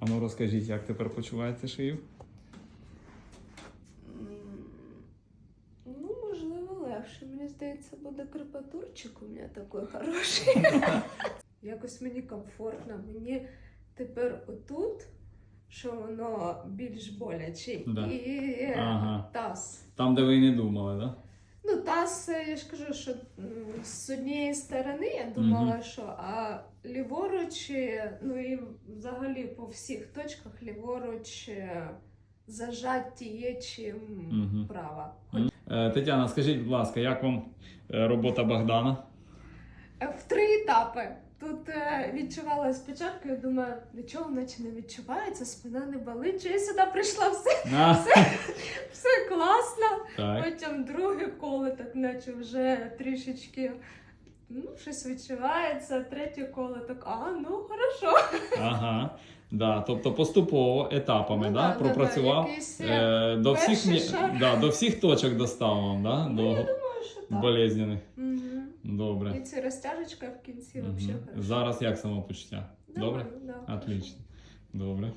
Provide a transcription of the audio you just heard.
А ну розкажіть, як тепер почуваєте шию? Ну, можливо, легше. Мені здається, буде крепатурчик у мене такий хороший. Якось мені комфортно. Мені тепер отут, що воно більш боляче. Да. І Ага. таз. Там, де ви і не думали, так? Ну, таз, я ж кажу, що з однієї сторони я думала, Мгм. що а ліворуч, е, ну і взагалі по всіх точках ліворуч е, зажаті є, чим Мгм. права. Е, Тетяна, скажіть, будь ласка, як вам робота Богдана? В три етапи. Тут відчувала спочатку, я думаю, нічого наче не відчувається, спина не болить. Що я сюди прийшла, все, А, все класно. Так. Потім друге коло, так наче вже трішечки ну, щось відчувається, третє коло так, а ну хорошо. Ага. Да, тобто поступово етапами Ну да, да, пропрацював. да, якийсь, е, до, всіх, шаг. да, до всіх точок достав вам, да? Ну, до я думаю, що так. болезненних. Угу. Добре. І ця розтяжечка в кінці Мгм. взагалі. Зараз як самопочуття? Добре? Нормально, да. Отлично. Добре.